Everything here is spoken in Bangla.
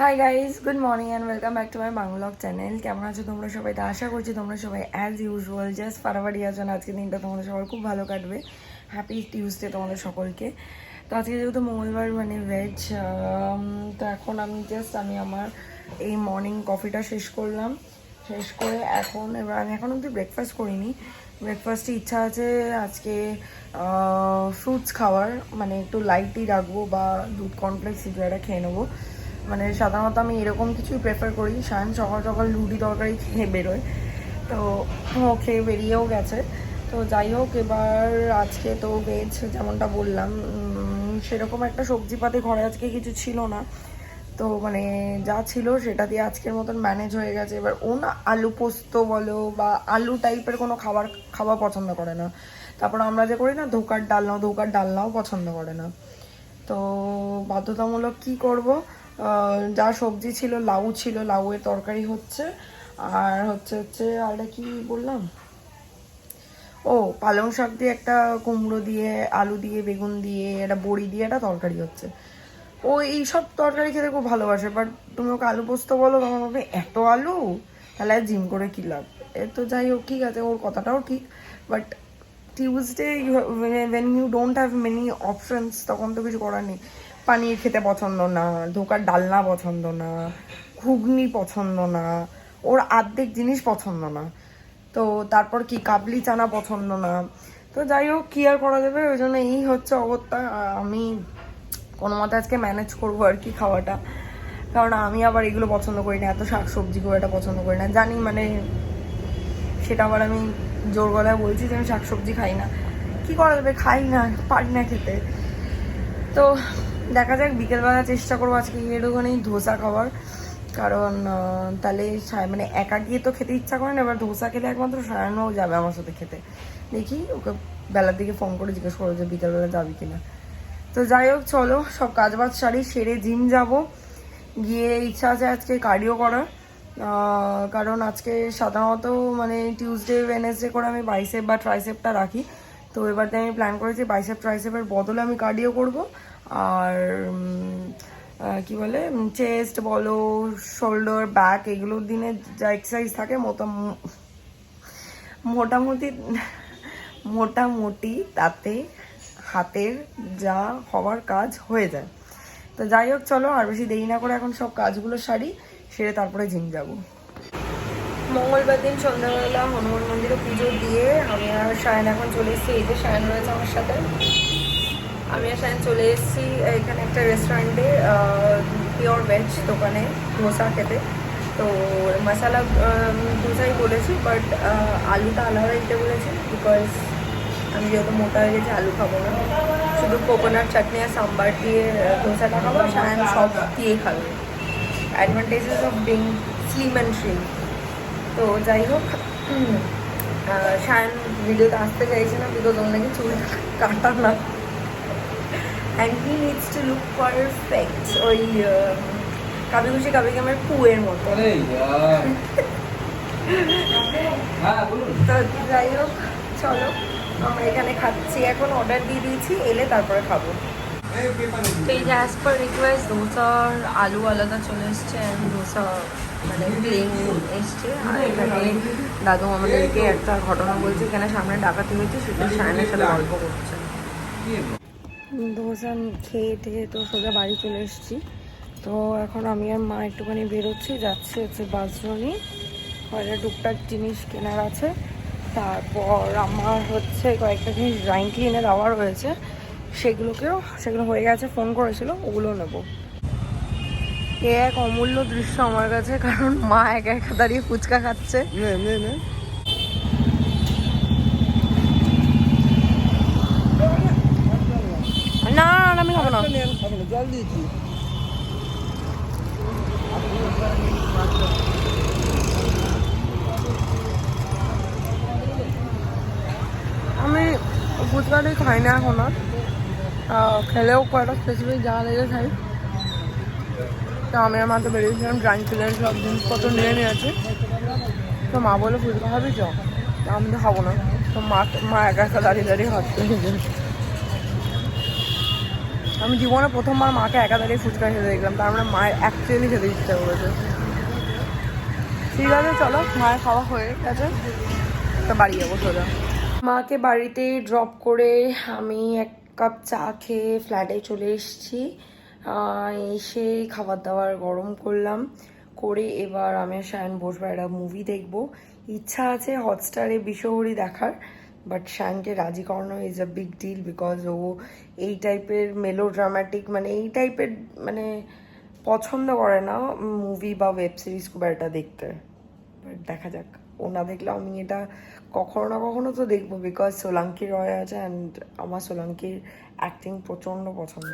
Hi guys good morning and welcome back to my vlog channel কেমন আছো তোমরা সবাই? তো আশা করছি তোমরা সবাই অ্যাজ ইউজুয়াল জাস্ট ফারাবাড়ি আছো না? আজকে দিনটা তোমাদের সবার খুব ভালো কাটবে। হ্যাপি টিউসডে তোমাদের সকলকে। তো আজকে যেহেতু মঙ্গলবার মানে ভেজ তো এখন আমি জাস্ট আমি আমার এই মর্নিং কফিটা শেষ করলাম। শেষ করে এখন, এবার আমি এখন অব্দি ব্রেকফাস্ট করিনি। ব্রেকফাস্টে ইচ্ছা আছে আজকে ফ্রুটস খাওয়ার মানে একটু লাইটই রাখব বা দুধ কিছু একটা খেয়ে নেব। মানে সাধারণত আমি এরকম কিছুই প্রেফার করি। সায়ন সকাল সকাল রুটি তরকারি খেয়ে বেরোয়। তো ও খেয়ে বেরিয়েও গেছে। তো যাই হোক, এবার আজকে তো ভেজ যেমনটা বললাম সেরকম একটা সবজিপাতি ঘরে আজকে কিছু ছিল না। তো মানে যা ছিল সেটা দিয়ে আজকের মতন ম্যানেজ হয়ে গেছে। এবার ও না আলু পোস্ত বলো বা আলু টাইপের কোনো খাবার খাওয়া পছন্দ করে না। তারপর আমরা যে করি না, ধোকার ডালনাও ধোকার ডালনাও পছন্দ করে না। তো বাধ্যতামূলক কি করব? যা সবজি ছিল, লাউ ছিল, লাউয়ের তরকারি হচ্ছে। আর হচ্ছে হচ্ছে, আর কি বললাম? ও, পালং শাক দিয়ে একটা কুমড়ো দিয়ে, আলু দিয়ে, বেগুন দিয়ে, একটা বড়ি দিয়ে একটা তরকারি হচ্ছে। ও এইসব তরকারি খেতে খুব ভালোবাসে বাট তুমি ওকে আলু পোস্ত বলো, তখন বলবে, এত আলু? তাহলে জিম করে কী লাভ? এ তো যাই হোক, ঠিক আছে, ওর কথাটাও ঠিক। But Tuesday when you don't have many options তখন তো কিছু করার নেই। পানির খেতে পছন্দ না, ধোকার ডালনা পছন্দ না, ঘুগনি পছন্দ না, ওর আর্ধেক জিনিস পছন্দ না। তো তারপর কি, কাবলি চানা পছন্দ না। তো যাই হোক, কি আর করা যাবে? ওই জন্য এই হচ্ছে অবস্থা। আমি কোনো মতে আজকে ম্যানেজ করব আর কি খাওয়াটা। কারণ আমি আবার এগুলো পছন্দ করি না, এত শাক সবজি খুব একটা পছন্দ করি না। জানি মানে সেটা আবার আমি জোর গলায় বলছি যে আমি শাক সবজি খাই না। কি করা যাবে? খাই না, পারি না খেতে। তো দেখা যাক, বিকেলবেলা চেষ্টা করব আজকে একটুখানি ধোসা খাওয়ার। কারণ তাহলে মানে একা গিয়ে তো খেতে ইচ্ছা করে না, এবার ধোসা খেলে একমাত্র সায়ানও যাবে আমার সাথে খেতে। দেখি, ওকে বেলার দিকে ফোন করে জিজ্ঞেস করব যে বিকেলবেলা যাবি কিনা। তো যাই হোক, চলো, সব কাজ বাজ সারি, সেরে জিম যাব। গিয়ে ইচ্ছা আছে আজকে কার্ডিও করার। কারণ আজকে সাধারণত মানে টিউসডে ওয়েনেসডে করে আমি বাইসেপ বা ট্রাইসেপটা রাখি। তো এবার আমি প্ল্যান করেছি বাইসেপ ট্রাইসেপের বদলে আমি কার্ডিও করব। আর কি বলে চেস্ট বলো শোল্ডার ব্যাক এগুলোর দিনে যা এক্সারসাইজ থাকে মোটা মোটামুটি মোটামুটি তাতে হাতের যা হওয়ার কাজ হয়ে যায়। তো যাই হোক, চলো আর বেশি দেরি না করে এখন সব কাজগুলো সারি, সেরে তারপরে জিম যাব। মঙ্গলবার দিন সন্ধ্যাবেলা হনুমান মন্দিরে পুজো দিয়ে আমি আর সায়ন এখন চলে এসেছি, এই যে সায়ন রয়েছে আমার সাথে। আমি সায়ন চলে এসেছি এখানে একটা রেস্টুরেন্টে পিওর ভেজ দোকানে, ধোসা খেতে। তো মশালা ধোসাই বলেছি বাট আলুটা আলাদা দিতে বলেছি বিকজ আমি যেহেতু মোটা হয়ে গেছি, আলু খাব না। শুধু কোকোনাট চাটনি আর সাম্বার দিয়ে ধোসাটা খাব সায়ন সব দিয়ে খাবে। Advantages of being slim and trim তো যাই হোক সায়ন ভিডিওতে আসতে চাইছে না বিকজ ওর নাকি চুল কাটা না। And he needs to look perfect ওই কাবি খুশি কাবি আমার কুয়ের মতো যাই হোক চলো আমরা এখানে খাচ্ছি। এখন অর্ডার দিয়ে দিয়েছি এলে তারপরে খাব। তো এই যে অ্যাজ পার রিকোয়েস্ট ধোসার আলু আলাদা চলে এসছে অ্যান্ড দোসা মানে প্লেন এসছে। আর এখানে দাদু আমাদেরকে একটা ঘটনা বলছে এখানে সামনে ডাকাতি হয়েছে সেটা সায়নের সাথে গল্প করছে। ধোসা খেয়ে টেয়ে তো সোজা বাড়ি চলে এসেছি। তো এখন আমি আর মা একটুখানি বেরোচ্ছি, যাচ্ছি হচ্ছে বাসরনি কয়েকটা টুকটাক জিনিস কেনার আছে। তারপর আমার হচ্ছে কয়েকটা জিনিস ড্রাইং ক্লিনে দেওয়া রয়েছে। সেগুলোকেও, সেগুলো হয়ে গেছে ফোন করেছিল, ওগুলো নেব। এ এক অমূল্য দৃশ্য আমার কাছে, কারণ মা একা একা দাঁড়িয়ে ফুচকা খাচ্ছে নে নে নে না না, আমি খাব না আপনি জল দিয়েছি। আমি ফুচকাটাই খাই না এখন। আর খেলেও কয়েকটা স্পেসিফিক জায়গা লেগে খাই। তো আমি আমার তো বেরিয়েছিলাম ড্রাইং ক্লিনের সব জিনিসপত্র নিয়ে নিয়েছি। তো মা বলে ফুচকা খাবি চ। আমি তো খাব না। তো মা মা একা একা দাঁড়িয়ে দাঁড়িয়ে খাচ্ছে আমি জীবনে প্রথমবার মাকে একা দাঁড়িয়ে ফুচকা খেতে দেখলাম, তার মানে মায়ের অ্যাকচুয়ালি খেতে ইচ্ছা করেছে। ঠিক আছে, চলো, মায়ের খাওয়া হয়ে গেছে। তো বাড়ি যাব, সোজা। মাকে বাড়িতে ড্রপ করে আমি এক কাপ চা খেয়ে ফ্ল্যাটে চলে এসেছি। এসে খাবার দাবার গরম করলাম। করে এবার আমি আর শায়ন বসবো, একটা মুভি দেখব। ইচ্ছা আছে হটস্টারে বিশ্বহরি দেখার। বাট শায়নকে রাজি করানো is a big deal because ও এই টাইপের মেলো ড্রামাটিক মানে এই টাইপের মানে পছন্দ করে না মুভি বা ওয়েব সিরিজ খুব একটা দেখতে। বাট দেখা যাক। ও না দেখলে আমি এটা কখনো না কখনো তো দেখব বিকজ সোলাঙ্কি রয় আছে অ্যান্ড আমার সোলাঙ্কির অ্যাক্টিং প্রচণ্ড পছন্দ।